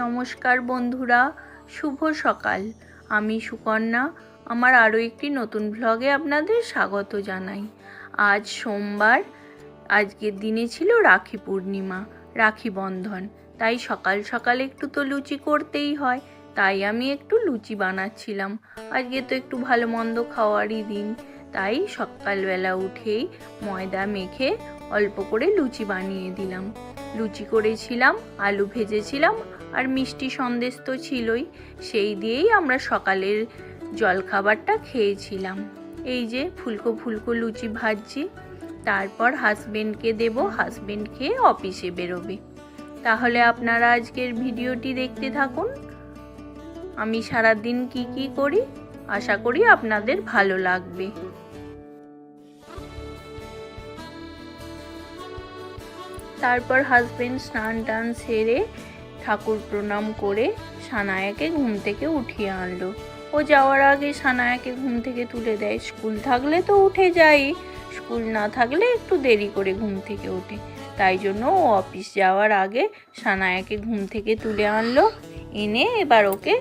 নমস্কার বন্ধুরা, শুভ সকাল। আমি সুকন্যা, আমার আরও একটি নতুন ভ্লগে আপনাদের স্বাগত জানাই। আজ সোমবার, আজকের দিনে ছিল রাখি পূর্ণিমা, রাখি বন্ধন। তাই সকাল সকাল একটু তো লুচি করতেই হয়, তাই আমি একটু লুচি বানাচ্ছিলাম। আজকে তো একটু ভালো মন্দ খাওয়ারই দিন, তাই সকালবেলা উঠেই ময়দা মেখে অল্প করে লুচি বানিয়ে দিলাম। লুচি করেছিলাম, আলু ভেজেছিলাম আর মিষ্টি সন্দেশ তো ছিলই, সেই দিয়েই আমরা সকালের জলখাবারটা খেয়েছিলাম। এই যে ফুলকো ফুলকো লুচি ভাজছি, তারপর হাজবেন্ডকে দেব হাজবেন্ড খেয়ে অফিসে বেরোবে। তাহলে আপনারা আজকের ভিডিওটি দেখতে থাকুন। আমি সারাদিন কি কি করি, আশা করি আপনাদের ভালো লাগবে। তারপর হাজবেন্ড স্নান টান সেরে ঠাকুর প্রণাম করে সানায়াকে ঘুম থেকে উঠিয়ে আনলো। ও যাওয়ার আগে সানায়াকে ঘুম থেকে তুলে দেয়। স্কুল থাকলে তো উঠে যাই, স্কুল না থাকলে একটু দেরি করে ঘুম থেকে ওঠে। তাই জন্য ও অফিস যাওয়ার আগে সানায়াকে ঘুম থেকে তুলে আনলো। এনে এবার ওকে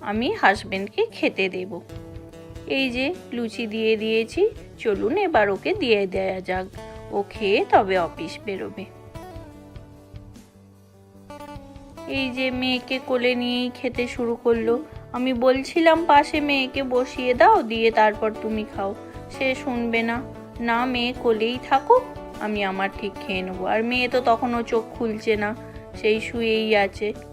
আমি হাজবেন্ডকে খেতে দেব। এই যে লুচি দিয়ে দিয়েছি, চলুন এবার ওকে দিয়ে দেয়া যাক। ও খেয়ে তবে অফিস বেরোবে। এই যে মেয়েকে কোলে নিয়েই খেতে শুরু করল। আমি বলছিলাম, পাশে মেয়েকে বসিয়ে দাও, দিয়ে তারপর তুমি খাও। সে শুনবে না। না, মেয়ে কোলেই থাকো আমি আমার ঠিক খেয়ে নেব। আর মেয়ে তো তখনও চোখ খুলছে না, সেই শুয়েই আছে।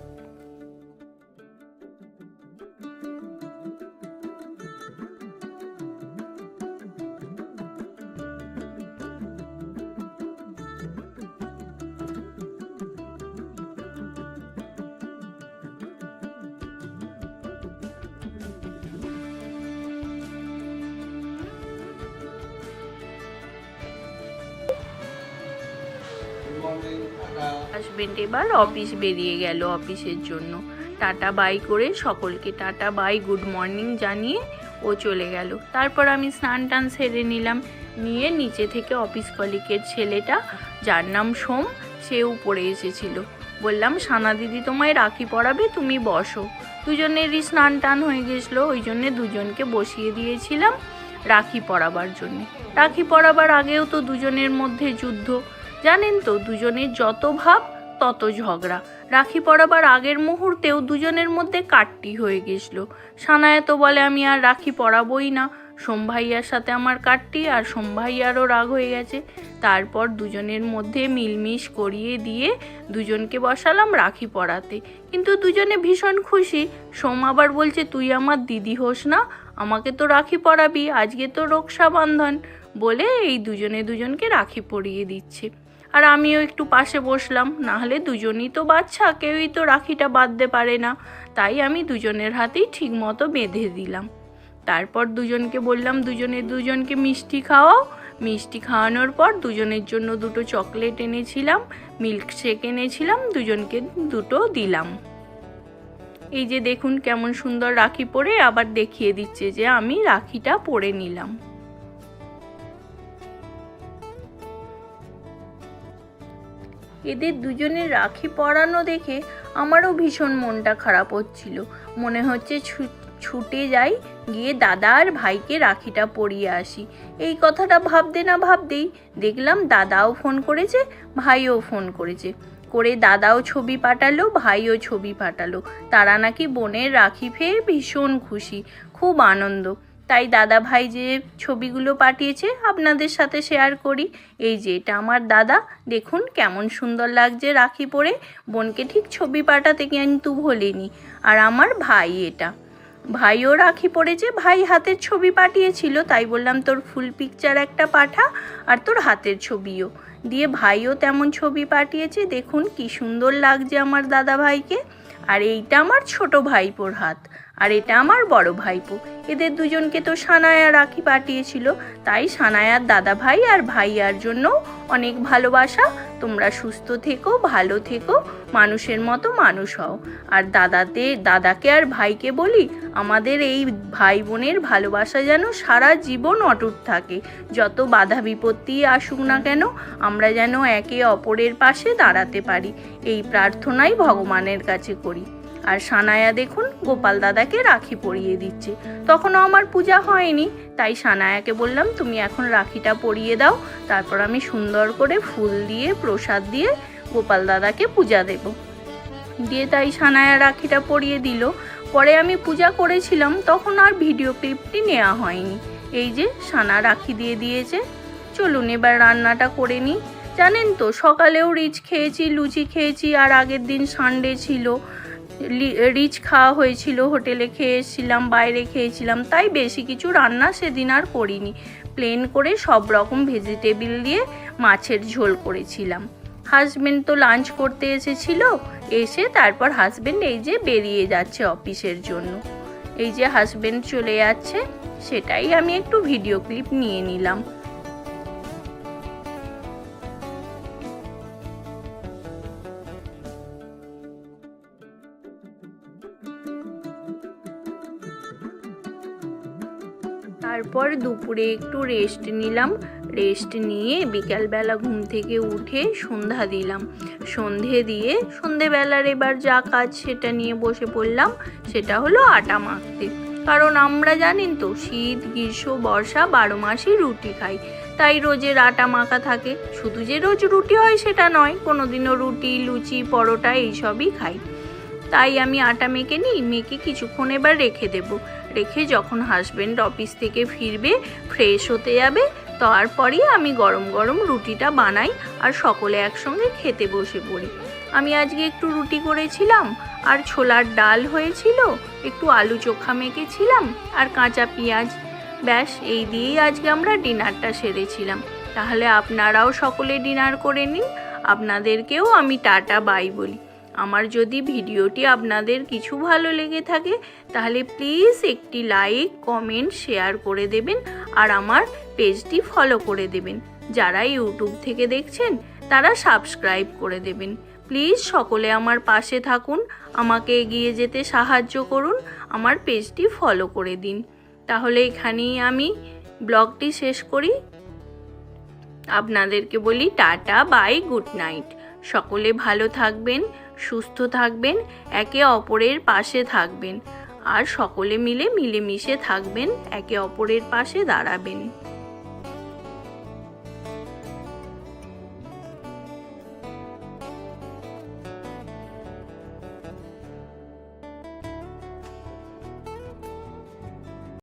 হাজবেন্ড এবার অফিস বেরিয়ে গেল অফিসের জন্য। টাটা বাই করে সকলকে টাটা বাই গুড মর্নিং জানিয়ে ও চলে গেল। তারপর আমি স্নান টান সেরে নিলাম। নিয়ে নিচে থেকে অফিস কলিকের ছেলেটা, যার নাম সোম, সে উপরে এসেছিল। বললাম, সানা দিদি তোমায় রাখি পরাবে, তুমি বসো। দুজনেরই স্নান টান হয়ে গেছিল, ওই জন্যে দুজনকে বসিয়ে দিয়েছিলাম রাখি পরাবার জন্যে। রাখি পরাবার আগেও তো দুজনের মধ্যে যুদ্ধ। জানেন তো দুজনের যত ভাব তত ঝগড়া। রাখি পরাবার আগের মুহূর্তেও দুজনের মধ্যে কাটটি হয়ে গেছিল। সানায়া তো বলে, আমি আর রাখি পরাবই না। সোমভাইয়ার সাথে আমার কাটটি আর সোমভাইয়ারও রাগ হয়ে গেছে। তারপর দুজনের মধ্যে মিলমিশ করিয়ে দিয়ে দুজনকে বসালাম রাখি পরাতে। কিন্তু দুজনে ভীষণ খুশি। সোম আবার বলছে, তুই আমার দিদি হোস না, আমাকে তো রাখি পরাবি, আজকে তো রক্ষাবন্ধন। বলে এই দুজনে দুজনকে রাখি পরিয়ে দিচ্ছে। আর আমিও একটু পাশে বসলাম না হলে দুজনই তো বাচ্চা, কেউই তো রাখিটা বাঁধতে পারে না। তাই আমি দুজনের হাতেই ঠিক মতো বেঁধে দিলাম। তারপর দুজনকে বললাম, দুজনে দুজনকে মিষ্টি খাওয়াও। মিষ্টি খাওয়ানোর পর দুজনের জন্য দুটো চকলেট এনেছিলাম মিল্ক শেক এনেছিলাম, দুজনকে দুটো দিলাম। এই যে দেখুন, কেমন সুন্দর রাখি পরে আবার দেখিয়ে দিচ্ছে যে আমি রাখিটা পরে নিলাম। এদের দুজনের রাখি পরানো দেখে আমারও ভীষণ মনটা খারাপ হচ্ছিল। মনে হচ্ছে ছুটে যাই, গিয়ে দাদা আর ভাইকে রাখিটা পরিয়ে আসি। এই কথাটা ভাবতে না ভাবতেই দেখলাম দাদাও ফোন করেছে, ভাইও ফোন করেছে। করে দাদাও ছবি পাঠালো, ভাইও ছবি পাঠালো। তারা নাকি বোনের রাখি পেয়ে ভীষণ খুশি, খুব আনন্দ। তাই দাদা ভাই যে ছবিগুলো পাঠিয়েছে আপনাদের সাথে শেয়ার করি। এই যে এটা আমার দাদা, দেখুন কেমন সুন্দর লাগছে রাখি পরে। বোনকে ঠিক ছবি পাঠাতে কিন্তু ভুলিনি। আর আমার ভাই এটা। ভাইও রাখি পড়েছে ভাই হাতের ছবি পাঠিয়েছিল, তাই বললাম তোর ফুল পিকচার একটা পাঠা আর তোর হাতের ছবিও। দিয়ে ভাইও তেমন ছবি পাঠিয়েছে, দেখুন কি সুন্দর লাগছে আমার দাদা ভাইকে আর এইটা আমার ছোট ভাইপোর হাত, আর এটা আমার বড় ভাইপো। এদের দুজনকে তো সানায়া রাখি পাঠিয়েছিল, তাই সানায়ার দাদা ভাই আর ভাইয়ার জন্য অনেক ভালোবাসা। তোমরা সুস্থ থেকো, ভালো থেকো, মানুষের মতো মানুষ হও। আর দাদাতে, দাদাকে আর ভাইকে বলি, আমাদের এই ভাই বোনের ভালোবাসা যেন সারা জীবন অটুট থাকে। যত বাধা বিপত্তি আসুক না কেন, আমরা যেন একে অপরের পাশে দাঁড়াতে পারি। এই প্রার্থনাই ভগবানের কাছে করি। আর সানায়া দেখুন গোপাল দাদাকে রাখি পরিয়ে দিচ্ছে। তখনও আমার পূজা হয়নি, তাই সানায়াকে বললাম, তুমি এখন রাখিটা পরিয়ে দাও, তারপর আমি সুন্দর করে ফুল দিয়ে, প্রসাদ দিয়ে গোপাল দাদাকে পূজা দেব। দিয়ে তাই সানায়া রাখিটা পরিয়ে দিল। পরে আমি পূজা করেছিলাম, তখন আর ভিডিও ক্লিপটি নেওয়া হয়নি। এই যে সানা রাখি দিয়ে দিয়েছে। চলুন এবার রান্নাটা করে নিই। জানেন তো, সকালেও রিচ খেয়েছি, লুচি খেয়েছি, আর আগের দিন সানডে ছিল। রিচ খাওয়া হয়েছিল, হোটেলে খেয়েছিলাম, বাইরে খেয়েছিলাম, তাই বেশি কিছু রান্না সেদিন আর করিনি। প্লেন করে সব রকম ভেজিটেবিল দিয়ে মাছের ঝোল করেছিলাম। হাজবেন্ড তো লাঞ্চ করতে এসেছিল, এসে তারপর হাজবেন্ড এই যে বেরিয়ে যাচ্ছে অফিসের জন্য। এই যে হাজবেন্ড চলে যাচ্ছে, সেটাই আমি একটু ভিডিও ক্লিপ নিয়ে নিলাম। তারপর দুপুরে একটু রেস্ট নিলাম। রেস্ট নিয়ে বিকালবেলা ঘুম থেকে উঠে সন্ধ্যা দিলাম। সন্ধে দিয়ে সন্ধেবেলার এবার যা কাজ সেটা নিয়ে বসে পড়লাম, সেটা হলো আটা মাখতে। কারণ আমরা জানেন তো, শীত, গ্রীষ্ম, বর্ষা বারো মাসই রুটি খাই। তাই রোজের আটা মাখা থাকে। শুধু যে রোজ রুটি হয় সেটা নয়, কোনোদিনও রুটি, লুচি, পরোটা এইসবই খাই। তাই আমি আটা মেখে নিই, মেখে কিছুক্ষণ এবার রেখে দেব। রেখে যখন হাজবেন্ড অফিস থেকে ফিরবে ফ্রেশ হতে যাবে, তারপরেই আমি গরম গরম রুটিটা বানাই আর সকলে একসঙ্গে খেতে বসে পড়ি। আমি আজকে একটু রুটি করেছিলাম, আর ছোলার ডাল হয়েছিল, একটু আলু চোখা মেখেছিলাম, আর কাঁচা পেঁয়াজ। ব্যাস, এই দিয়েই আজকে আমরা ডিনারটা সেরেছিলাম। তাহলে আপনারাও সকলে ডিনার করে নিন, আপনাদেরকেও আমি টাটা, বাই বলি। আমার যদি ভিডিওটি আপনাদের কিছু ভালো লেগে থাকে, তাহলে প্লিজ একটি লাইক, কমেন্ট, শেয়ার করে দেবেন আর আমার পেজটি ফলো করে দেবেন। যারা ইউটিউব থেকে দেখছেন, তারা সাবস্ক্রাইব করে দেবেন। প্লিজ সকলে আমার পাশে থাকুন, আমাকে এগিয়ে যেতে সাহায্য করুন, আমার পেজটি ফলো করে দিন। তাহলে এখানেই আমি ব্লগটি শেষ করি। আপনাদেরকে বলি টাটা, বাই, গুড নাইট। সকলে ভালো থাকবেন। সুস্থ থাকবেন, একে অপরের পাশে থাকবেন। আর সকলে মিলে মিলেমিশে থাকবেন, একে অপরের পাশে দাঁড়াবেন।